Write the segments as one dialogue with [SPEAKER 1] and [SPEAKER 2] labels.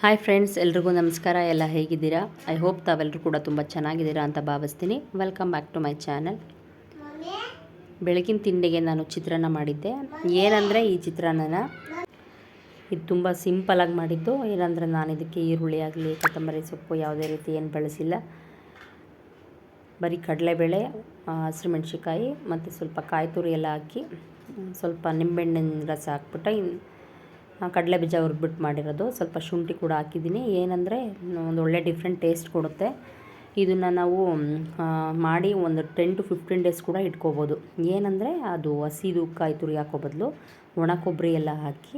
[SPEAKER 1] Hi friends ಎಲ್ರಿಗೂ ನಮಸ್ಕಾರ, ಎಲ್ಲ ಹೇಗಿದ್ದೀರಾ? ಐ ಹೋಪ್ ತಾವೆಲ್ಲರೂ ಕೂಡ ತುಂಬ ಚೆನ್ನಾಗಿದ್ದೀರಾ ಅಂತ ಭಾವಿಸ್ತೀನಿ. Welcome back to my channel ಬೆಳಗಿನ ತಿಂಡಿಗೆ ನಾನು ಚಿತ್ರಾನ್ನ ಮಾಡಿದ್ದೆ. ಏನಂದರೆ ಈ ಚಿತ್ರಾನ್ನನ? ಇದು ತುಂಬ ಸಿಂಪಲಾಗಿ ಮಾಡಿದ್ದು. ಏನಂದರೆ ನಾನು ಇದಕ್ಕೆ ಈರುಳ್ಳಿ ಆಗಲಿ, ಕೊತ್ತಂಬರಿ ಸೊಪ್ಪು, ಯಾವುದೇ ರೀತಿ ಏನು ಬಳಸಿಲ್ಲ. ಬರೀ ಕಡಲೆಬೇಳೆ ಹಸಿರುಮೆಣ್ಸಿಕಾಯಿ ಮತ್ತು ಸ್ವಲ್ಪ ಕಾಯಿ ತುರಿ ಎಲ್ಲ ಹಾಕಿ, ಸ್ವಲ್ಪ ನಿಂಬೆಹಣ್ಣಿನ ರಸ ಹಾಕ್ಬಿಟ್ಟು ಕಡಲೆ ಬೀಜ ಹುರಿದ್ಬಿಟ್ಟು ಮಾಡಿರೋದು. ಸ್ವಲ್ಪ ಶುಂಠಿ ಕೂಡ ಹಾಕಿದ್ದೀನಿ. ಏನಂದರೆ, ಒಂದು ಒಳ್ಳೆ ಡಿಫ್ರೆಂಟ್ ಟೇಸ್ಟ್ ಕೊಡುತ್ತೆ. ಇದನ್ನು ನಾವು ಮಾಡಿ ಒಂದು ಟೆನ್ ಟು ಫಿಫ್ಟೀನ್ ಡೇಸ್ ಕೂಡ ಇಟ್ಕೋಬೋದು. ಏನಂದರೆ, ಅದು ಹಸಿದು ಕಾಯಿ ತುರಿ ಹಾಕೋ ಬದಲು ಒಣ ಕೊಬ್ಬರಿ ಎಲ್ಲ ಹಾಕಿ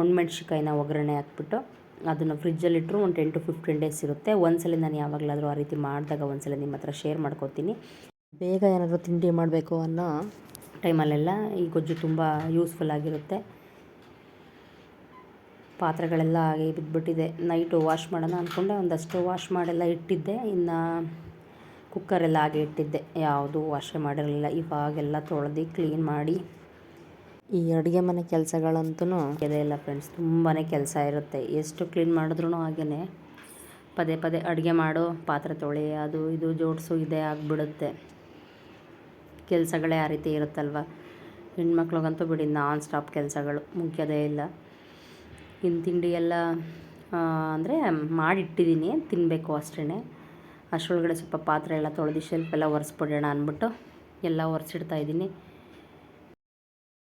[SPEAKER 1] ಒಣಮೆಣ್ಸಿಕಾಯಿನ ಒಗ್ಗರಣೆ ಹಾಕ್ಬಿಟ್ಟು ಅದನ್ನು ಫ್ರಿಜ್ಜಲ್ಲಿಟ್ಟರು ಒಂದು ಟೆನ್ ಟು ಫಿಫ್ಟೀನ್ ಡೇಸ್ ಇರುತ್ತೆ. ಒಂದ್ಸಲ ನಾನು ಯಾವಾಗಲಾದರೂ ಆ ರೀತಿ ಮಾಡಿದಾಗ ಒಂದ್ಸಲ ನಿಮ್ಮ ಹತ್ರ ಶೇರ್ ಮಾಡ್ಕೊತೀನಿ. ಬೇಗ ಏನಾದರೂ ತಿಂಡಿ ಮಾಡಬೇಕು ಅನ್ನೋ ಟೈಮಲ್ಲೆಲ್ಲ ಈ ಗೊಜ್ಜು ತುಂಬ ಯೂಸ್ಫುಲ್ ಆಗಿರುತ್ತೆ. ಪಾತ್ರೆಗಳೆಲ್ಲ ಹಾಗೆ ಬಿದ್ದುಬಿಟ್ಟಿದೆ ನೈಟು ವಾಶ್ ಮಾಡೋಣ ಅಂದ್ಕೊಂಡೆ, ಒಂದಷ್ಟು ವಾಶ್ ಮಾಡೆಲ್ಲ, ಇಟ್ಟಿದ್ದೆ. ಇನ್ನು ಕುಕ್ಕರೆಲ್ಲ ಹಾಗೆ ಇಟ್ಟಿದ್ದೆ. ಯಾವುದು ವಾಶೇ ಮಾಡಿರಲಿಲ್ಲ. ಇವಾಗೆಲ್ಲ ತೊಳೆದು ಕ್ಲೀನ್ ಮಾಡಿ. ಈ ಅಡುಗೆ ಮನೆ ಕೆಲಸಗಳಂತೂ ಇದೆ ಇಲ್ಲ ಫ್ರೆಂಡ್ಸ್ ತುಂಬಾ ಕೆಲಸ ಇರುತ್ತೆ. ಎಷ್ಟು ಕ್ಲೀನ್ ಮಾಡಿದ್ರೂ ಹಾಗೆಯೇ ಪದೇ ಪದೇ ಅಡುಗೆ ಮಾಡು, ಪಾತ್ರೆ ತೊಳೆ, ಅದು ಇದು ಜೋಡಿಸು, ಇದೇ ಆಗಿಬಿಡುತ್ತೆ. ಕೆಲಸಗಳೇ ಆ ರೀತಿ ಇರುತ್ತಲ್ವ? ಹೆಣ್ಮಕ್ಳಿಗಂತೂ ಬಿಡಿ ನಾನ್ ಸ್ಟಾಪ್ ಕೆಲಸಗಳು ಮುಖ್ಯದೇ ಇಲ್ಲ. ಇನ್ನು ತಿಂಡಿ ಎಲ್ಲ ಅಂದರೆ ಮಾಡಿಟ್ಟಿದ್ದೀನಿ ತಿನ್ನಬೇಕು ಅಷ್ಟೇ ಅಷ್ಟರೊಳಗಡೆ ಸ್ವಲ್ಪ ಪಾತ್ರೆ ಎಲ್ಲ ತೊಳೆದು ಶೆಲ್ಫ್ ಎಲ್ಲ ಒರೆಸ್ಬಿಡೋಣ ಅಂದ್ಬಿಟ್ಟು ಎಲ್ಲ ಒರೆಸಿಡ್ತಾ ಇದ್ದೀನಿ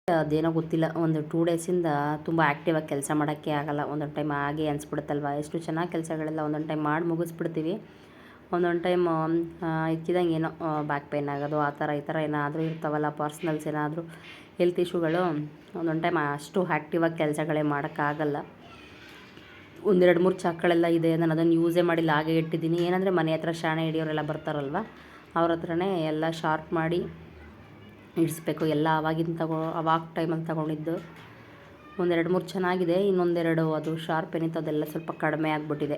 [SPEAKER 1] ಅದೇನೋ ಗೊತ್ತಿಲ್ಲ, ಒಂದು ಟೂ ಡೇಸಿಂದ ತುಂಬ ಆ್ಯಕ್ಟಿವಾಗಿ ಕೆಲಸ ಮಾಡೋಕ್ಕೆ ಆಗಲ್ಲ. ಒಂದೊಂದು ಟೈಮ್ ಆಗೇ ಅನಿಸ್ಬಿಡುತ್ತಲ್ವ? ಎಷ್ಟು ಚೆನ್ನಾಗಿ ಕೆಲಸಗಳೆಲ್ಲ ಒಂದೊಂದು ಟೈಮ್ ಮಾಡಿ ಮುಗಿಸ್ಬಿಡ್ತೀವಿ. ಒಂದೊಂದು ಟೈಮ್ ಇಕ್ಕಿದಂಗೆ ಏನೋ ಬ್ಯಾಕ್ ಪೇನ್ ಆಗೋದು, ಆ ಥರ ಈ ಥರ ಏನಾದರೂ ಇರ್ತಾವಲ್ಲ ಪರ್ಸ್ನಲ್ಸ್ ಏನಾದರೂ ಹೆಲ್ತ್ ಇಶ್ಯೂಗಳು ಒಂದೊಂದು ಟೈಮ್ ಅಷ್ಟು ಆ್ಯಕ್ಟಿವಾಗಿ ಕೆಲಸಗಳೇ ಮಾಡೋಕ್ಕಾಗಲ್ಲ. ಒಂದೆರಡು ಮೂರು ಚಾಕ್ಗಳೆಲ್ಲ ಇದೆ, ನಾನು ಅದನ್ನು ಯೂಸೇ ಮಾಡಿಲ್ಲ, ಹಾಗೆ ಇಟ್ಟಿದ್ದೀನಿ. ಏನಂದರೆ ಮನೆ ಹತ್ರ ಶಾಣೆ ಹಿಡಿಯೋರೆಲ್ಲ ಬರ್ತಾರಲ್ವ, ಅವ್ರ ಹತ್ರನೇ ಎಲ್ಲ ಶಾರ್ಪ್ ಮಾಡಿ ಇಡಿಸ್ಬೇಕು. ಎಲ್ಲ ಅವಾಗಿನ ತಗೋ, ಅವಾಗ ಟೈಮಲ್ಲಿ ತಗೊಂಡಿದ್ದು. ಒಂದೆರಡು ಮೂರು ಚೆನ್ನಾಗಿದೆ, ಇನ್ನೊಂದೆರಡು ಅದು ಶಾರ್ಪ್ ಏನಿತ್ತು ಅದೆಲ್ಲ ಸ್ವಲ್ಪ ಕಡಿಮೆ ಆಗಿಬಿಟ್ಟಿದೆ.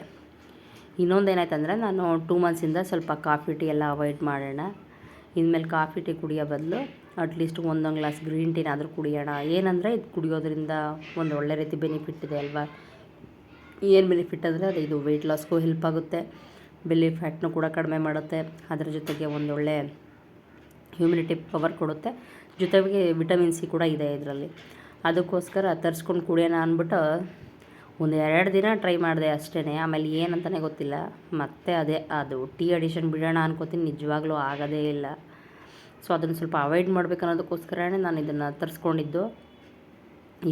[SPEAKER 1] ಇನ್ನೊಂದು ಏನಾಯ್ತಂದ್ರೆ ನಾನು ಟೂ ಮಂತ್ಸಿಂದ ಸ್ವಲ್ಪ ಕಾಫಿ ಟೀ ಎಲ್ಲ ಅವಾಯ್ಡ್ ಮಾಡೋಣ. ಇನ್ಮೇಲೆ ಕಾಫಿ ಟೀ ಕುಡಿಯೋ ಬದಲು ಅಟ್ಲೀಸ್ಟ್ ಒಂದೊಂದು ಗ್ಲಾಸ್ ಗ್ರೀನ್ ಟೀನಾದರೂ ಕುಡಿಯೋಣ. ಏನಂದರೆ ಇದು ಕುಡಿಯೋದ್ರಿಂದ ಒಂದು ಒಳ್ಳೆ ರೀತಿ ಬೆನಿಫಿಟ್ ಇದೆ ಅಲ್ವಾ? ಏನು ಬೆನಿಫಿಟ್ ಅಂದರೆ ಅದು ಇದು ವೆಯ್ಟ್ ಲಾಸ್ಗೂ ಹೆಲ್ಪ್ ಆಗುತ್ತೆ. ಬೆಲ್ಲಿ ಫ್ಯಾಟ್ನೂ ಕೂಡ ಕಡಿಮೆ ಮಾಡುತ್ತೆ. ಅದರ ಜೊತೆಗೆ ಒಂದೊಳ್ಳೆ ಹ್ಯೂಮಿನಿಟಿ ಪವರ್ ಕೊಡುತ್ತೆ. ಜೊತೆಗೆ ವಿಟಮಿನ್ ಸಿ ಕೂಡ ಇದೆ ಇದರಲ್ಲಿ. ಅದಕ್ಕೋಸ್ಕರ ತರಿಸ್ಕೊಂಡು ಕುಡಿಯೋಣ ಅಂದ್ಬಿಟ್ಟು ಒಂದು ಎರಡು ದಿನ ಟ್ರೈ ಮಾಡಿದೆ ಅಷ್ಟೇ ಆಮೇಲೆ ಏನಂತಲೇ ಗೊತ್ತಿಲ್ಲ. ಮತ್ತೆ ಅದೇ, ಅದು ಟೀ ಅಡಿಷನ್ ಬಿಡೋಣ ಅನ್ಕೋತೀನಿ. ನಿಜವಾಗ್ಲೂ ಆಗೋದೇ ಇಲ್ಲ. ಸೊ ಅದನ್ನು ಸ್ವಲ್ಪ ಅವಾಯ್ಡ್ ಮಾಡ್ಬೇಕು ಅನ್ನೋದಕ್ಕೋಸ್ಕರನೇ ನಾನು ಇದನ್ನು ತರಿಸ್ಕೊಂಡಿದ್ದು.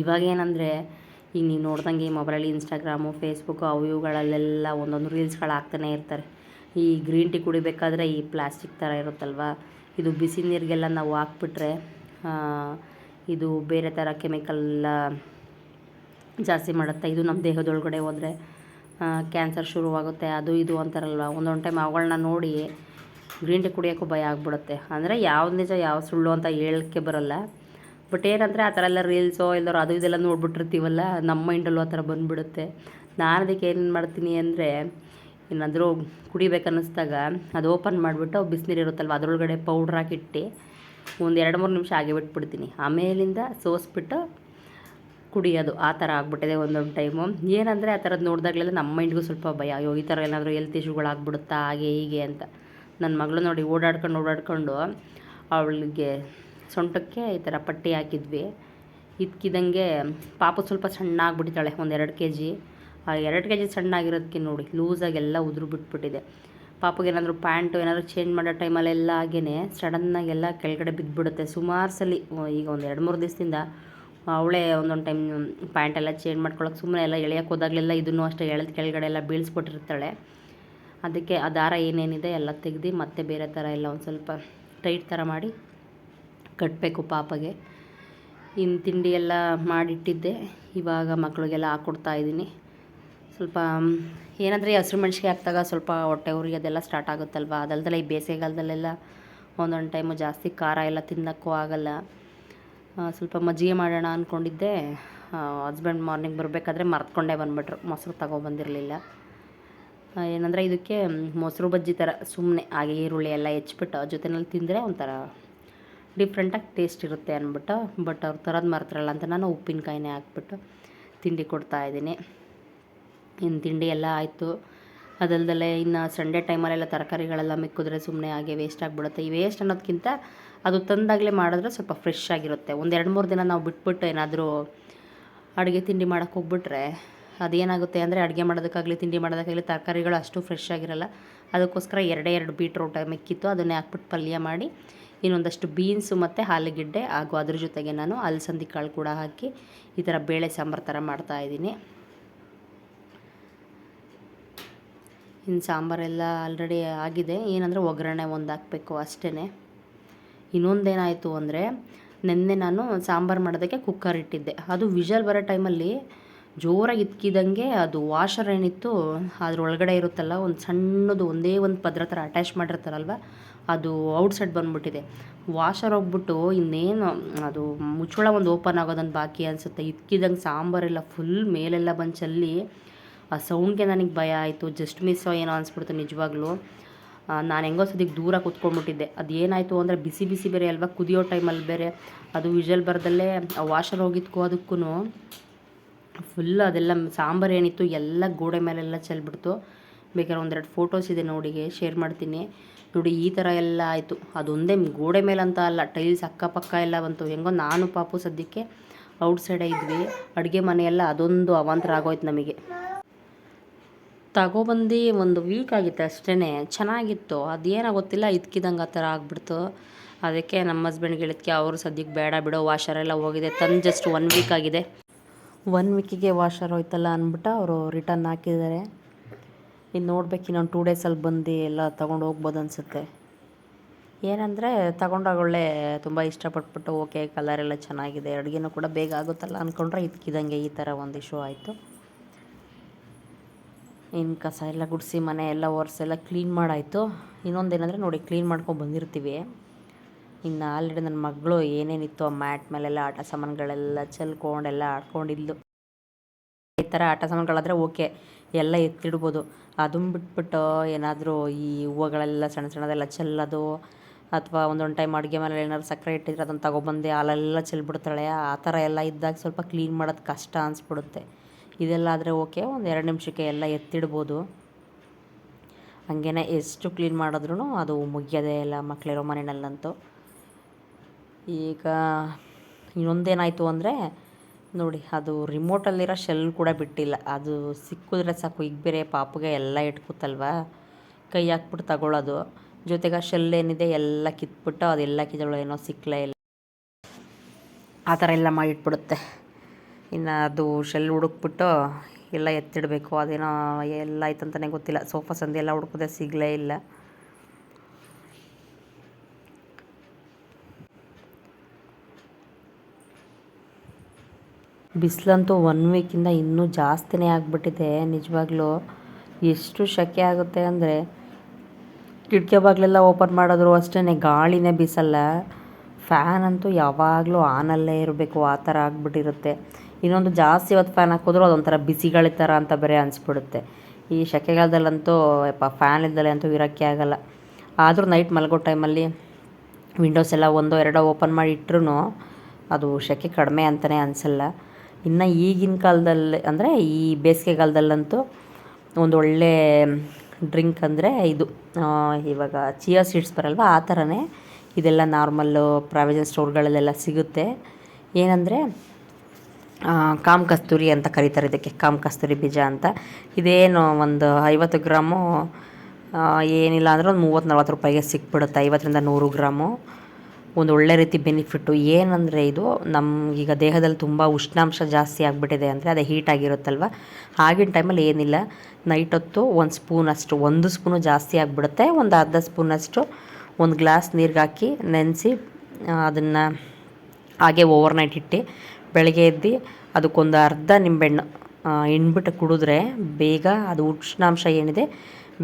[SPEAKER 1] ಇವಾಗ ಏನಂದರೆ, ಈಗ ನೀವು ನೋಡ್ದಂಗೆ ಈ ಮೊಬೈಲಲ್ಲಿ ಇನ್ಸ್ಟಾಗ್ರಾಮು ಫೇಸ್ಬುಕ್ಕು ಅವು ಇವುಗಳಲ್ಲೆಲ್ಲ ಒಂದೊಂದು ರೀಲ್ಸ್ಗಳು ಆಗ್ತಾನೆ ಇರ್ತಾರೆ. ಈ ಗ್ರೀನ್ ಟೀ ಕುಡಿಬೇಕಾದ್ರೆ ಈ ಪ್ಲಾಸ್ಟಿಕ್ ಥರ ಇರುತ್ತಲ್ವ? ಇದು ಬಿಸಿ ನೀರಿಗೆಲ್ಲ ನಾವು ಹಾಕ್ಬಿಟ್ರೆ ಇದು ಬೇರೆ ಥರ ಕೆಮಿಕಲ್ ಜಾಸ್ತಿ ಮಾಡುತ್ತೆ. ಇದು ನಮ್ಮ ದೇಹದೊಳಗಡೆ ಹೋದರೆ ಕ್ಯಾನ್ಸರ್ ಶುರುವಾಗುತ್ತೆ, ಅದು ಇದು ಅಂತಾರಲ್ವ? ಒಂದೊಂದು ಟೈಮ್ ಅವುಗಳನ್ನ ನೋಡಿ ಗ್ರೀನ್ ಟೀ ಕುಡಿಯೋಕ್ಕೂ ಭಯ ಆಗ್ಬಿಡುತ್ತೆ. ಅಂದರೆ ಯಾವ ನಿಜ ಯಾವ ಸುಳ್ಳು ಅಂತ ಹೇಳಕ್ಕೆ ಬರಲ್ಲ. ಬಟ್ ಏನಂದರೆ ಆ ಥರ ಎಲ್ಲ ರೀಲ್ಸೋ ಎಲ್ಲರೂ ಅದು ಇದೆಲ್ಲ ನೋಡ್ಬಿಟ್ಟಿರ್ತೀವಲ್ಲ, ನಮ್ಮ ಮೈಂಡಲ್ಲೂ ಆ ಥರ ಬಂದುಬಿಡುತ್ತೆ. ನಾನು ಅದಕ್ಕೆ ಏನು ಮಾಡ್ತೀನಿ ಅಂದರೆ, ಏನಾದರೂ ಕುಡಿಬೇಕನ್ನಿಸ್ದಾಗ ಅದು ಓಪನ್ ಮಾಡಿಬಿಟ್ಟು ಬಿಸಿನೀರು ಇರುತ್ತಲ್ವ, ಅದರೊಳಗಡೆ ಪೌಡ್ರ್ ಹಾಕಿಟ್ಟು ಒಂದು ಎರಡು ಮೂರು ನಿಮಿಷ ಹಾಗೆ ಬಿಟ್ಬಿಡ್ತೀನಿ. ಆಮೇಲಿಂದ ಸೋಸ್ಬಿಟ್ಟು ಕುಡಿಯೋದು ಆ ಥರ ಆಗ್ಬಿಟ್ಟಿದೆ ಒಂದೊಂದು ಟೈಮು ಏನಂದರೆ ಆ ಥರದ್ದು ನೋಡಿದಾಗಲೆಲ್ಲ ನಮ್ಮ ಮೈಂಡ್ಗೂ ಸ್ವಲ್ಪ ಭಯ. ಅಯ್ಯೋ, ಈ ಥರ ಏನಾದರೂ ಹೆಲ್ತ್ ಇಶ್ಯೂಗಳಾಗ್ಬಿಡುತ್ತಾ ಹಾಗೆ ಹೀಗೆ ಅಂತ. ನನ್ನ ಮಗಳು ನೋಡಿ ಓಡಾಡ್ಕೊಂಡು ಓಡಾಡ್ಕೊಂಡು ಅವಳಿಗೆ ಸೊಂಟಕ್ಕೆ ಈ ಥರ ಪಟ್ಟಿ ಹಾಕಿದ್ವಿ. ಇದ್ಕಿದಂಗೆ ಪಾಪ ಸ್ವಲ್ಪ ಸಣ್ಣ ಆಗ್ಬಿಟ್ಟಿದ್ದಾಳೆ ಒಂದು ಎರಡು ಕೆ ಜಿ ಆ ಎರಡು ಕೆ ಜಿ ಸಣ್ಣ ಆಗಿರೋದಕ್ಕೆ ನೋಡಿ ಲೂಸಾಗಿ ಎಲ್ಲ ಉದುರು ಬಿಟ್ಬಿಟ್ಟಿದೆ. ಪಾಪಗೆ ಏನಾದರೂ ಪ್ಯಾಂಟು, ಏನಾದರೂ ಚೇಂಜ್ ಮಾಡೋ ಟೈಮಲ್ಲೆಲ್ಲ ಹಾಗೇ ಸಡನ್ನಾಗೆಲ್ಲ ಕೆಳಗಡೆ ಬಿದ್ದುಬಿಡುತ್ತೆ ಸುಮಾರು ಸಲ ಈಗ ಒಂದು ಎರಡು ಮೂರು ದಿವಸದಿಂದ ಅವಳೇ ಒಂದೊಂದು ಟೈಮ್ ಪ್ಯಾಂಟೆಲ್ಲ ಚೇಂಜ್ ಮಾಡ್ಕೊಳಕ್ಕೆ ಸುಮ್ಮನೆ ಎಲ್ಲ ಎಳೆಯೋಕೆ ಹೋದಾಗಲೆಲ್ಲ ಇದನ್ನು ಅಷ್ಟೇ ಎಳೆದ ಕೆಳಗಡೆ ಎಲ್ಲ ಬೀಳಿಸ್ಬಿಟ್ಟಿರ್ತಾಳೆ. ಅದಕ್ಕೆ ಆ ದಾರ ಏನೇನಿದೆ ಎಲ್ಲ ತೆಗ್ದು ಮತ್ತೆ ಬೇರೆ ಥರ ಎಲ್ಲ ಒಂದು ಸ್ವಲ್ಪ ಟೈಟ್ ಥರ ಮಾಡಿ ಕಟ್ಟಬೇಕು ಪಾಪಗೆ. ಇನ್ನು ತಿಂಡಿ ಎಲ್ಲ ಮಾಡಿಟ್ಟಿದ್ದೆ. ಇವಾಗ ಮಕ್ಕಳಿಗೆಲ್ಲ ಇದ್ದೀನಿ. ಸ್ವಲ್ಪ ಏನಂದರೆ ಹಸಿರು ಮೆಣಸಿಗೆ ಹಾಕಿದಾಗ ಸ್ವಲ್ಪ ಹೊಟ್ಟೆ ಉರಿ ಅದೆಲ್ಲ ಸ್ಟಾರ್ಟ್ ಆಗುತ್ತಲ್ವ? ಅದಲ್ದಲ್ಲ ಈ ಬೇಸಿಗೆಗಾಲದಲ್ಲೆಲ್ಲ ಒಂದೊಂದು ಟೈಮು ಜಾಸ್ತಿ ಖಾರ ಎಲ್ಲ ತಿನ್ನೋಕ್ಕೂ ಆಗಲ್ಲ. ಸ್ವಲ್ಪ ಮಜ್ಜಿಗೆ ಮಾಡೋಣ ಅಂದ್ಕೊಂಡಿದ್ದೆ ಹಸ್ಬೆಂಡ್ ಮಾರ್ನಿಂಗ್ ಬರಬೇಕಾದ್ರೆ ಮರ್ತ್ಕೊಂಡೇ ಬಂದುಬಿಟ್ರು. ಮೊಸರು ತಗೊಬಂದಿರಲಿಲ್ಲ. ಏನಂದರೆ ಇದಕ್ಕೆ ಮೊಸರು ಬಜ್ಜಿ ಥರ ಸುಮ್ಮನೆ ಹಾಗೆ ಈರುಳ್ಳಿ ಎಲ್ಲ ಹೆಚ್ಚಿಬಿಟ್ಟು ಜೊತೆನಲ್ಲಿ ತಿಂದರೆ ಒಂಥರ ಡಿಫ್ರೆಂಟಾಗಿ ಟೇಸ್ಟ್ ಇರುತ್ತೆ ಅಂದ್ಬಿಟ್ಟು ಬಟ್ ಅವ್ರು ತರೋದು ಮರ್ತಿರಲ್ಲ ಅಂತ ನಾನು ಉಪ್ಪಿನಕಾಯಿನೇ ಹಾಕ್ಬಿಟ್ಟು ತಿಂಡಿ ಕೊಡ್ತಾಯಿದ್ದೀನಿ ಇನ್ನು ತಿಂಡಿ ಎಲ್ಲ ಆಯಿತು. ಅದಲ್ದಲ್ಲೇ ಇನ್ನು ಸಂಡೇ ಟೈಮಲ್ಲೆಲ್ಲ ತರಕಾರಿಗಳೆಲ್ಲ ಮಿಕ್ಕಿದ್ರೆ ಸುಮ್ಮನೆ ಹಾಗೆ ವೇಸ್ಟ್ ಆಗಿಬಿಡುತ್ತೆ. ಈ ವೇಸ್ಟ್ ಅನ್ನೋದಕ್ಕಿಂತ ಅದು ತಂದಾಗಲೇ ಮಾಡಿದ್ರೆ ಸ್ವಲ್ಪ ಫ್ರೆಶ್ ಆಗಿರುತ್ತೆ. ಒಂದು ಎರಡು ಮೂರು ದಿನ ನಾವು ಬಿಟ್ಬಿಟ್ಟು ಏನಾದರೂ ಅಡುಗೆ ತಿಂಡಿ ಮಾಡೋಕ್ಕೆ ಹೋಗ್ಬಿಟ್ರೆ ಅದೇನಾಗುತ್ತೆ ಅಂದರೆ ಅಡುಗೆ ಮಾಡೋದಕ್ಕಾಗಲಿ, ತಿಂಡಿ ಮಾಡೋದಕ್ಕಾಗಲಿ ತರಕಾರಿಗಳು ಅಷ್ಟು ಫ್ರೆಶ್ ಆಗಿರಲ್ಲ. ಅದಕ್ಕೋಸ್ಕರ ಎರಡೇ ಎರಡು ಬೀಟ್ರೋಟ್ ಮೆಕ್ಕಿತ್ತು, ಅದನ್ನೇ ಹಾಕ್ಬಿಟ್ಟು ಪಲ್ಯ ಮಾಡಿ, ಇನ್ನೊಂದಷ್ಟು ಬೀನ್ಸು ಮತ್ತು ಆಲೂಗೆಡ್ಡೆ ಹಾಗೂ ಅದ್ರ ಜೊತೆಗೆ ನಾನು ಅಲಸಂದಿ ಕಾಳು ಕೂಡ ಹಾಕಿ ಈ ಥರ ಬೇಳೆ ಸಾಂಬಾರು ಥರ ಮಾಡ್ತಾಯಿದ್ದೀನಿ ಇನ್ನು ಸಾಂಬಾರೆಲ್ಲ ಆಲ್ರೆಡಿ ಆಗಿದೆ. ಏನಂದರೆ ಒಗ್ಗರಣೆ ಒಂದು ಹಾಕಬೇಕು ಅಷ್ಟೇ ಇನ್ನೊಂದೇನಾಯಿತು ಅಂದರೆ ನೆನ್ನೆ ನಾನು ಸಾಂಬಾರು ಮಾಡೋದಕ್ಕೆ ಕುಕ್ಕರ್ ಇಟ್ಟಿದ್ದೆ. ಅದು ವಿಷಲ್ ಬರೋ ಟೈಮಲ್ಲಿ ಜೋರಾಗಿ ಇದ್ಕಿದಂಗೆ ಅದು ವಾಷರ್ ಏನಿತ್ತು ಅದ್ರೊಳಗಡೆ ಇರುತ್ತಲ್ಲ, ಒಂದು ಸಣ್ಣದು ಒಂದೇ ಒಂದು ಪದ್ರ ಥರ ಅಟ್ಯಾಚ್ ಮಾಡಿರ್ತಾರಲ್ವ, ಅದು ಔಟ್ಸೈಡ್ ಬಂದುಬಿಟ್ಟಿದೆ. ವಾಷರ್ ಹೋಗ್ಬಿಟ್ಟು ಇನ್ನೇನು ಅದು ಮುಚ್ಚಳ ಒಂದು ಓಪನ್ ಆಗೋದೊಂದು ಬಾಕಿ ಅನಿಸುತ್ತೆ. ಇದ್ಕಿದಂಗೆ ಸಾಂಬಾರೆಲ್ಲ ಫುಲ್ ಮೇಲೆಲ್ಲ ಬಂದು ಚೆಲ್ಲಿ, ಆ ಸೌಂಡ್ಗೆ ನನಗೆ ಭಯ ಆಯಿತು. ಜಸ್ಟ್ ಮಿಸ್ಸೋ ಏನೋ ಅನಿಸ್ಬಿಡ್ತು ನಿಜವಾಗ್ಲೂ. ನಾನು ಹೆಂಗೋ ಸದ್ಯಕ್ಕೆ ದೂರ ಕೂತ್ಕೊಂಡ್ಬಿಟ್ಟಿದ್ದೆ. ಅದು ಏನಾಯಿತು ಅಂದರೆ ಬಿಸಿ ಬಿಸಿ ಬೇರೆ ಅಲ್ವಾ, ಕುದಿಯೋ ಟೈಮಲ್ಲಿ ಬೇರೆ. ಅದು ವಿಷಲ್ ಬರ್ದಲ್ಲೇ ವಾಷರ್ ಹೋಗಿದ್ಕೋ ಅದಕ್ಕೂ ಫುಲ್ ಅದೆಲ್ಲ ಸಾಂಬಾರು ಏನಿತ್ತು, ಎಲ್ಲ ಗೋಡೆ ಮೇಲೆಲ್ಲ ಚೆಲ್ಬಿಡ್ತು. ಬೇಕಾದ್ರೆ ಒಂದೆರಡು ಫೋಟೋಸ್ ಇದೆ ನೋಡಿಗೆ ಶೇರ್ ಮಾಡ್ತೀನಿ. ನೋಡಿ, ಈ ಥರ ಎಲ್ಲ ಆಯಿತು. ಅದೊಂದೇ ಗೋಡೆ ಮೇಲೆ ಅಂತ ಅಲ್ಲ ಟೈಲ್ಸ್ ಅಕ್ಕಪಕ್ಕ ಎಲ್ಲ ಬಂತು. ಹೆಂಗೋ ನಾನು ಪಾಪು ಸದ್ಯಕ್ಕೆ ಔಟ್ಸೈಡೇ ಇದ್ವಿ. ಅಡುಗೆ ಮನೆಯೆಲ್ಲ ಅದೊಂದು ಅವಾಂತರ ಆಗೋಯ್ತು ನಮಗೆ. ತಗೊಬಂದು ಒಂದು ವೀಕ್ ಆಗಿತ್ತು ಅಷ್ಟೇ ಚೆನ್ನಾಗಿತ್ತು. ಅದೇನೋ ಗೊತ್ತಿಲ್ಲ ಇದ್ಕಿದಂಗೆ ಆ ಥರ ಆಗಿಬಿಡ್ತು. ಅದಕ್ಕೆ ನಮ್ಮ ಹಸ್ಬೆಂಡ್ಗೆ ಹೇಳಿದ್ಕೆ, ಅವರು ಸದ್ಯಕ್ಕೆ ಬೇಡ ಬಿಡೋ ವಾಷರೆಲ್ಲ ಹೋಗಿದೆ. ತಂದು ಜಸ್ಟ್ ಒನ್ ವೀಕ್ ಆಗಿದೆ. ಒನ್ ವೀಕಿಗೆ ವಾಷರ್ ಹೋಯ್ತಲ್ಲ ಅಂದ್ಬಿಟ್ಟು ಅವರು ರಿಟರ್ನ್ ಹಾಕಿದ್ದಾರೆ. ಇನ್ನು ನೋಡ್ಬೇಕು, ಇನ್ನೊಂದು ಟೂ ಡೇಸಲ್ಲಿ ಬಂದು ಎಲ್ಲ ತೊಗೊಂಡು ಹೋಗ್ಬೋದು ಅನಿಸುತ್ತೆ. ಏನಂದರೆ, ತಗೊಂಡಾಗ ಒಳ್ಳೆ ತುಂಬ ಇಷ್ಟಪಟ್ಬಿಟ್ಟು ಓಕೆ ಕಲರ್ ಎಲ್ಲ ಚೆನ್ನಾಗಿದೆ. ಅಡುಗೆನೂ ಕೂಡ ಬೇಗ ಆಗುತ್ತಲ್ಲ? ಅಂದ್ಕೊಂಡ್ರೆ ಇದ್ಕಿದಂಗೆ ಈ ಥರ ಒಂದು ಇಶ್ಯೂ ಆಯಿತು. ಇನ್ನು ಕಸ ಎಲ್ಲ, ಗುಡಿಸಿ ಮನೆ ಎಲ್ಲ ಒರೆಸೆಲ್ಲ ಕ್ಲೀನ್ ಮಾಡಾಯಿತು. ಇನ್ನೊಂದೇನೆಂದರೆ ನೋಡಿ ಕ್ಲೀನ್ ಮಾಡ್ಕೊಂಡು ಬಂದಿರ್ತೀವಿ. ಇನ್ನು ಆಲ್ರೆಡಿ ನನ್ನ ಮಗಳು ಏನೇನಿತ್ತು, ಆ ಮ್ಯಾಟ್ ಮೇಲೆಲ್ಲ ಆಟ ಸಾಮಾನುಗಳೆಲ್ಲ ಚೆಲ್ಕೊಂಡೆಲ್ಲ ಆಡ್ಕೊಂಡಿದ್ಲು. ಈ ಥರ ಆಟ ಸಾಮಾನುಗಳಾದರೆ ಓಕೆ, ಎಲ್ಲ ಎತ್ತಿಡ್ಬೋದು. ಅದನ್ನು ಬಿಟ್ಬಿಟ್ಟು ಏನಾದರೂ ಈ ಹೂವುಗಳೆಲ್ಲ ಸಣ್ಣ ಸಣ್ಣದೆಲ್ಲ ಚೆಲ್ಲೋದು, ಅಥವಾ ಒಂದೊಂದು ಟೈಮ್ ಅಡುಗೆ ಮನೇಲಿ ಏನಾದ್ರು ಸಕ್ಕರೆ ಇಟ್ಟಿದ್ರೆ ಅದನ್ನು ತಗೊಬಂದು ಅಲ್ಲೆಲ್ಲ ಚೆಲ್ಬಿಡ್ತಾಳೆ. ಆ ಥರ ಎಲ್ಲ ಇದ್ದಾಗ ಸ್ವಲ್ಪ ಕ್ಲೀನ್ ಮಾಡೋದು ಕಷ್ಟ ಅನಿಸ್ಬಿಡುತ್ತೆ. ಇದೆಲ್ಲ ಆದರೆ ಓಕೆ, ಒಂದು ಎರಡು ನಿಮಿಷಕ್ಕೆ ಎಲ್ಲ ಎತ್ತಿಡ್ಬೋದು. ಹಂಗೇನೆ ಎಷ್ಟು ಕ್ಲೀನ್ ಮಾಡಿದ್ರೂ ಅದು ಮುಗಿಯೋದೇ ಇಲ್ಲ ಮಕ್ಕಳಿರೋ ಮನೆಯಲ್ಲಂತೂ ಈಗ ಇನ್ನೊಂದೇನಾಯಿತು ಅಂದರೆ, ನೋಡಿ, ಅದು ರಿಮೋಟಲ್ಲಿರೋ ಶೆಲ್ ಕೂಡ ಬಿಟ್ಟಿಲ್ಲ. ಅದು ಸಿಕ್ಕಿದ್ರೆ ಸಾಕು, ಈಗ ಬೇರೆ ಪಾಪಗೆ ಎಲ್ಲ ಇಟ್ಕೂತಲ್ವ? ಕೈ ಹಾಕ್ಬಿಟ್ಟು ತಗೊಳ್ಳೋದು ಜೊತೆಗೆ ಆ ಶೆಲ್ ಏನಿದೆ ಎಲ್ಲ ಕಿತ್ಬಿಟ್ಟು, ಅದೆಲ್ಲ ಕಿದಳು ಏನೋ ಸಿಕ್ಕಲೇ ಇಲ್ಲ. ಆ ಥರ ಎಲ್ಲ ಮಾಡಿಟ್ಬಿಡುತ್ತೆ. ಇನ್ನು ಅದು ಶೆಲ್ ಹುಡುಕ್ಬಿಟ್ಟು ಎಲ್ಲ ಎತ್ತಿಡಬೇಕು. ಅದೇನೋ ಎಲ್ಲ ಆಯ್ತಂತಲೇ ಗೊತ್ತಿಲ್ಲ. ಸೋಫಾ ಸಂದಿ ಎಲ್ಲ ಹುಡುಕಿದೆ ಸಿಗಲೇ ಇಲ್ಲ. ಬಿಸಿಲಂತೂ ಒನ್ ವೀಕಿಂದ ಇನ್ನೂ ಜಾಸ್ತಿನೇ ಆಗಿಬಿಟ್ಟಿದೆ. ನಿಜವಾಗ್ಲೂ ಎಷ್ಟು ಶೆಕೆ ಆಗುತ್ತೆ ಅಂದರೆ ಕಿಟಕಿ ಬಾಗಿಲೆಲ್ಲ ಓಪನ್ ಮಾಡಿದ್ರು ಅಷ್ಟೇ ಗಾಳಿನೇ ಬಿಸಲ್ಲ. ಫ್ಯಾನ್ ಅಂತೂ ಯಾವಾಗಲೂ ಆನಲ್ಲೇ ಇರಬೇಕು. ಆ ಥರ ಆಗಿಬಿಟ್ಟಿರುತ್ತೆ. ಇನ್ನೊಂದು ಜಾಸ್ತಿ ಇವತ್ತು ಫ್ಯಾನ್ ಹಾಕಿದ್ರು ಅದೊಂಥರ ಬಿಸಿಗಳ ಗಾಳಿ ಥರ ಅಂತ ಬೇರೆ ಅನಿಸ್ಬಿಡುತ್ತೆ. ಈ ಸೆಕೆಗಾಲದಲ್ಲಂತೂ ಯಪ್ಪ ಫ್ಯಾನ್ ಅಂತೂ ಇರೋಕ್ಕೆ ಆಗಲ್ಲ. ಆದರೂ ನೈಟ್ ಮಲಗೋ ಟೈಮಲ್ಲಿ ವಿಂಡೋಸ್ ಎಲ್ಲ ಒಂದೋ ಎರಡೋ ಓಪನ್ ಮಾಡಿ ಇಟ್ರೂ ಅದು ಸೆಕೆ ಕಡಿಮೆ ಅಂತಲೇ ಅನಿಸಲ್ಲ. ಇನ್ನು ಈಗಿನ ಕಾಲದಲ್ಲಿ, ಅಂದರೆ ಈ ಬೇಸಿಗೆಗಾಲದಲ್ಲಂತೂ ಒಂದು ಒಳ್ಳೆ ಡ್ರಿಂಕ್ ಅಂದರೆ ಇದು. ಇವಾಗ ಚಿಯಾ ಸೀಡ್ಸ್ ಬರಲ್ವ, ಆ ಥರನೇ ಇದೆಲ್ಲ ನಾರ್ಮಲ್ಲು ಪ್ರಾವಿಜನ್ ಸ್ಟೋರ್ಗಳಲ್ಲೆಲ್ಲ ಸಿಗುತ್ತೆ. ಏನಂದರೆ ಕಾಮ್ ಕಸ್ತೂರಿ ಅಂತ ಕರೀತಾರೆ ಇದಕ್ಕೆ, ಕಾಮ್ ಕಸ್ತೂರಿ ಬೀಜ ಅಂತ. ಇದೇನು ಒಂದು ಐವತ್ತು ಗ್ರಾಮು ಏನಿಲ್ಲ ಅಂದರೆ ಒಂದು ಮೂವತ್ತು, ನಲ್ವತ್ತು ರೂಪಾಯಿಗೆ ಸಿಕ್ಬಿಡುತ್ತೆ, ಐವತ್ತರಿಂದ ನೂರು ಗ್ರಾಮು. ಒಂದು ಒಳ್ಳೆ ರೀತಿ ಬೆನಿಫಿಟ್ಟು. ಏನಂದರೆ ಇದು ನಮಗೀಗ ದೇಹದಲ್ಲಿ ತುಂಬ ಉಷ್ಣಾಂಶ ಜಾಸ್ತಿ ಆಗಿಬಿಟ್ಟಿದೆ ಅಂದರೆ ಅದೇ ಹೀಟ್ ಆಗಿರುತ್ತಲ್ವ? ಆಗಿನ ಟೈಮಲ್ಲಿ ಏನಿಲ್ಲ. ನೈಟ್ ಹೊತ್ತು ಒಂದು ಸ್ಪೂನಷ್ಟು ಒಂದು ಸ್ಪೂನು ಜಾಸ್ತಿ ಆಗಿಬಿಡುತ್ತೆ. ಒಂದು ಅರ್ಧ ಸ್ಪೂನಷ್ಟು ಒಂದು ಗ್ಲಾಸ್ ನೀರಿಗೆ ಹಾಕಿ ನೆನೆಸಿ ಅದನ್ನು ಹಾಗೆ ಓವರ್ನೈಟ್ ಇಟ್ಟು ಬೆಳಗ್ಗೆ ಎದ್ದು ಅದಕ್ಕೊಂದು ಅರ್ಧ ನಿಂಬೆಹಣ್ಣು ಹಿಂಡ್ಬಿಟ್ಟು ಕುಡಿದ್ರೆ ಬೇಗ ಅದು ಉಷ್ಣಾಂಶ ಏನಿದೆ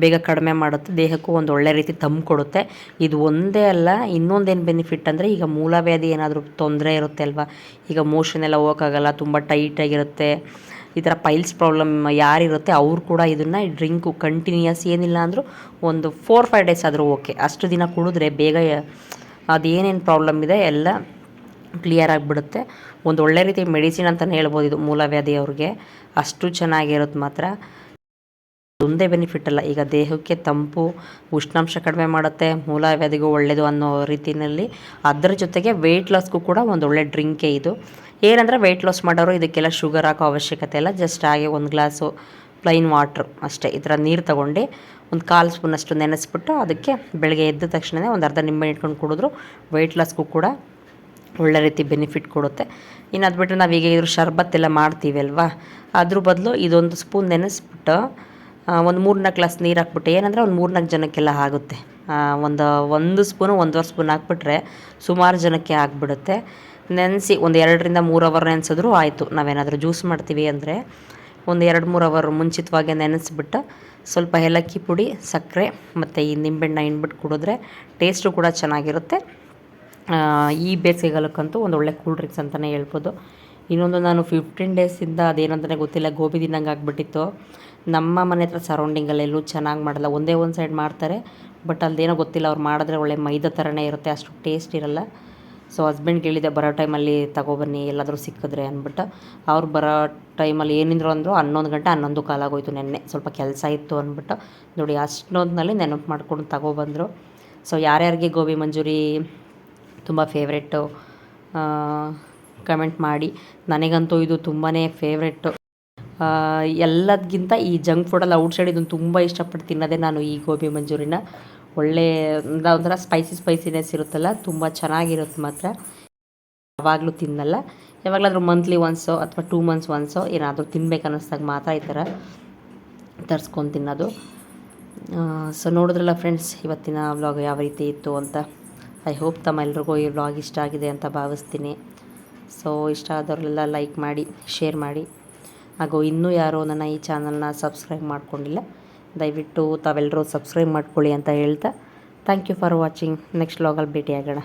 [SPEAKER 1] ಬೇಗ ಕಡಿಮೆ ಮಾಡುತ್ತೆ, ದೇಹಕ್ಕೂ ಒಂದು ಒಳ್ಳೆ ರೀತಿ ತಂಪು ಕೊಡುತ್ತೆ ಇದು ಒಂದೇ ಅಲ್ಲ, ಇನ್ನೊಂದೇನು ಬೆನಿಫಿಟ್ ಅಂದರೆ ಈಗ ಮೂಲವ್ಯಾಧಿ ಏನಾದರೂ ತೊಂದರೆ ಇರುತ್ತೆ ಅಲ್ವಾ? ಈಗ ಮೋಷನ್ ಎಲ್ಲ ಹೋಗೋಕ್ಕಾಗಲ್ಲ, ತುಂಬ ಟೈಟಾಗಿರುತ್ತೆ ಈ ಥರ ಪೈಲ್ಸ್ ಪ್ರಾಬ್ಲಮ್ ಯಾರಿರುತ್ತೆ, ಅವ್ರು ಕೂಡ ಇದನ್ನು ಡ್ರಿಂಕು ಕಂಟಿನ್ಯೂಯಸ್ ಏನಿಲ್ಲ ಅಂದರೂ ಒಂದು ಫೋರ್ ಫೈವ್ ಡೇಸ್ ಆದರೂ ಓಕೆ ಅಷ್ಟು ದಿನ ಕುಡಿದ್ರೆ ಬೇಗ, ಅದೇನೇನು ಪ್ರಾಬ್ಲಮ್ ಇದೆ, ಎಲ್ಲ ಕ್ಲಿಯರ್ ಆಗಿಬಿಡುತ್ತೆ. ಒಂದು ಒಳ್ಳೆ ರೀತಿ ಮೆಡಿಸಿನ್ ಅಂತಲೇ ಹೇಳ್ಬೋದು ಇದು ಮೂಲವ್ಯಾಧಿ ಅವ್ರಿಗೆ. ಅಷ್ಟು ಚೆನ್ನಾಗಿರೋದು ಮಾತ್ರ. ಒಂದೇ ಬೆನಿಫಿಟ್ ಅಲ್ಲ, ಈಗ ದೇಹಕ್ಕೆ ತಂಪು, ಉಷ್ಣಾಂಶ ಕಡಿಮೆ ಮಾಡುತ್ತೆ ಮೂಲವ್ಯಾಧಿಗೂ ಒಳ್ಳೆಯದು ಅನ್ನೋ ರೀತಿಯಲ್ಲಿ. ಅದರ ಜೊತೆಗೆ ವೆಯ್ಟ್ ಲಾಸ್ಗೂ ಕೂಡ ಒಂದು ಒಳ್ಳೆ ಡ್ರಿಂಕೇ ಇದು. ಏನಂದರೆ ವೆಯ್ಟ್ ಲಾಸ್ ಮಾಡೋರು ಇದಕ್ಕೆಲ್ಲ ಶುಗರ್ ಹಾಕೋ ಅವಶ್ಯಕತೆ ಇಲ್ಲ ಜಸ್ಟ್ ಹಾಗೆ ಒಂದು ಗ್ಲಾಸು ಪ್ಲೈನ್ ವಾಟ್ರ್ ಅಷ್ಟೇ. ಈ ಥರ ನೀರು ತೊಗೊಂಡು ಒಂದು ಕಾಲು ಸ್ಪೂನಷ್ಟು ನೆನೆಸ್ಬಿಟ್ಟು ಅದಕ್ಕೆ ಬೆಳಗ್ಗೆ ಎದ್ದ ತಕ್ಷಣವೇ ಒಂದು ಅರ್ಧ ನಿಂಬೆ ಇಟ್ಕೊಂಡು ಕುಡಿದ್ರು. ವೆಯ್ಟ್ ಲಾಸ್ಗೂ ಕೂಡ ಒಳ್ಳೆ ರೀತಿ ಬೆನಿಫಿಟ್ ಕೊಡುತ್ತೆ. ಇನ್ನು ಅದು ಬಿಟ್ಟರೆ ನಾವೀಗ ಇದ್ರ ಶರ್ಬತ್ ಎಲ್ಲ ಮಾಡ್ತೀವಿ ಅಲ್ವಾ? ಅದ್ರ ಬದಲು ಇದೊಂದು ಸ್ಪೂನ್ ನೆನೆಸ್ಬಿಟ್ಟು ಒಂದು ಮೂರ್ನಾಲ್ಕು ಗ್ಲಾಸ್ ನೀರು ಹಾಕ್ಬಿಟ್ಟು, ಏನಂದರೆ ಒಂದು ಮೂರ್ನಾಲ್ಕು ಜನಕ್ಕೆಲ್ಲ ಆಗುತ್ತೆ. ಒಂದು ಒಂದು ಸ್ಪೂನು ಒಂದೂವರೆ ಸ್ಪೂನ್ ಹಾಕ್ಬಿಟ್ರೆ ಸುಮಾರು ಜನಕ್ಕೆ ಆಗಿಬಿಡುತ್ತೆ. ನೆನೆಸಿ ಒಂದು ಎರಡರಿಂದ ಮೂರು ಅವರ್ ನೆನೆಸಿದ್ರು ಆಯಿತು. ನಾವೇನಾದರೂ ಜ್ಯೂಸ್ ಮಾಡ್ತೀವಿ ಅಂದರೆ ಒಂದು ಎರಡು, ಮೂರು ಅವರ್ ಮುಂಚಿತವಾಗಿ ನೆನೆಸ್ಬಿಟ್ಟು ಸ್ವಲ್ಪ ಏಲಕ್ಕಿ ಪುಡಿ, ಸಕ್ಕರೆ ಮತ್ತು ಈ ನಿಂಬೆಹಣ್ಣ ಇನ್ಬಿಟ್ಟು ಕುಡಿದ್ರೆ ಟೇಸ್ಟು ಕೂಡ ಚೆನ್ನಾಗಿರುತ್ತೆ. ಈ ಬೇಸಿಗೆಗಾಲಕ್ಕಂತೂ ಒಂದು ಒಳ್ಳೆ ಕೂಲ್ ಡ್ರಿಂಕ್ಸ್ ಅಂತಲೇ ಹೇಳ್ಬೋದು. ಇನ್ನೊಂದು ನಾನು ಫಿಫ್ಟೀನ್ ಡೇಸಿಂದ ಅದೇನಂತಲೇ ಗೊತ್ತಿಲ್ಲ, ಗೋಬಿ ತಿನ್ನಂಗೆ ಆಗಿಬಿಟ್ಟಿತ್ತು. ನಮ್ಮ ಮನೆ ಹತ್ರ ಸರೌಂಡಿಂಗಲ್ಲೆಲ್ಲೂ ಚೆನ್ನಾಗಿ ಮಾಡಲ್ಲ, ಒಂದೇ ಒಂದು ಸೈಡ್ ಮಾಡ್ತಾರೆ ಬಟ್ ಅಲ್ಲದೇನೋ ಗೊತ್ತಿಲ್ಲ, ಅವ್ರು ಮಾಡಿದ್ರೆ ಒಳ್ಳೆ ಮೈದಾ ಥರನೇ ಇರುತ್ತೆ, ಅಷ್ಟು ಟೇಸ್ಟ್ ಇರಲ್ಲ. ಸೊ ಹಸ್ಬೆಂಡ್ಗೆ ಹೇಳಿದೆ ಬರೋ ಟೈಮಲ್ಲಿ ತಗೊಬನ್ನಿ, ಎಲ್ಲಾದರೂ ಸಿಕ್ಕಿದ್ರೆ ಅಂದ್ಬಿಟ್ಟು. ಅವ್ರು ಬರೋ ಟೈಮಲ್ಲಿ ಏನಿದ್ರು ಅಂದರು ಹನ್ನೊಂದು ಗಂಟೆ, ಹನ್ನೊಂದು ಕಾಲಾಗೋಯ್ತು ನೆನ್ನೆ, ಸ್ವಲ್ಪ ಕೆಲಸ ಇತ್ತು ಅಂದ್ಬಿಟ್ಟು. ನೋಡಿ ಅಷ್ಟೊಂದಿನಲ್ಲಿ ನೆನಪು ಮಾಡ್ಕೊಂಡು ತಗೊಬಂದರು. ಸೊ ಯಾರ್ಯಾರಿಗೆ ಗೋಬಿ ಮಂಚೂರಿ ತುಂಬ ಫೇವ್ರೆಟ್ಟು ಕಮೆಂಟ್ ಮಾಡಿ. ನನಗಂತೂ ಇದು ತುಂಬಾ ಫೇವ್ರೆಟ್ಟು. ಎಲ್ಲದಕ್ಕಿಂತ ಈ ಜಂಕ್ ಫುಡಲ್ಲಿ ಔಟ್ಸೈಡ್ ಇದನ್ನು ತುಂಬ ಇಷ್ಟಪಟ್ಟು ತಿನ್ನೋದೇ ನಾನು ಈ ಗೋಬಿ ಮಂಚೂರಿನ ಒಳ್ಳೆ ಒಂಥರ ಸ್ಪೈಸಿ ಸ್ಪೈಸಿನೆಸ್ ಇರುತ್ತಲ್ಲ, ತುಂಬ ಚೆನ್ನಾಗಿರುತ್ತೆ ಮಾತ್ರ. ಯಾವಾಗಲೂ ತಿನ್ನಲ್ಲ. ಯಾವಾಗಲಾದರೂ ಮಂತ್ಲಿ ಒನ್ಸೋ ಅಥವಾ ಟೂ ಮಂತ್ಸ್ ಒನ್ಸೋ ಏನಾದರೂ ತಿನ್ಬೇಕು ಅನ್ನಿಸ್ದಾಗ ಮಾತ್ರ ಈ ಥರ ತರಿಸ್ಕೊಂಡು ತಿನ್ನೋದು. ಸೊ ನೋಡಿದ್ರಲ್ಲ ಫ್ರೆಂಡ್ಸ್ ಇವತ್ತಿನ ವ್ಲಾಗ್ ಯಾವ ರೀತಿ ಇತ್ತು ಅಂತ. ಐ ಹೋಪ್ ತಮ್ಮೆಲ್ರಿಗೂ ಈ ವ್ಲಾಗ್ ಇಷ್ಟ ಆಗಿದೆ ಅಂತ ಭಾವಿಸ್ತೀನಿ. ಸೊ ಇಷ್ಟ ಆದವರೆಲ್ಲ ಲೈಕ್ ಮಾಡಿ ಶೇರ್ ಮಾಡಿ. ಹಾಗೂ ಇನ್ನೂ ಯಾರೋ ನನ್ನ ಈ ಚಾನಲ್ನ ಸಬ್ಸ್ಕ್ರೈಬ್ ಮಾಡ್ಕೊಂಡಿಲ್ಲ, ದಯವಿಟ್ಟು ತಾವೆಲ್ಲರೂ ಸಬ್ಸ್ಕ್ರೈಬ್ ಮಾಡ್ಕೊಳ್ಳಿ ಅಂತ ಹೇಳ್ತಾ. Thank you for watching next ವ್ಲಾಗಲ್ಲಿ ಭೇಟಿಯಾಗೋಣ.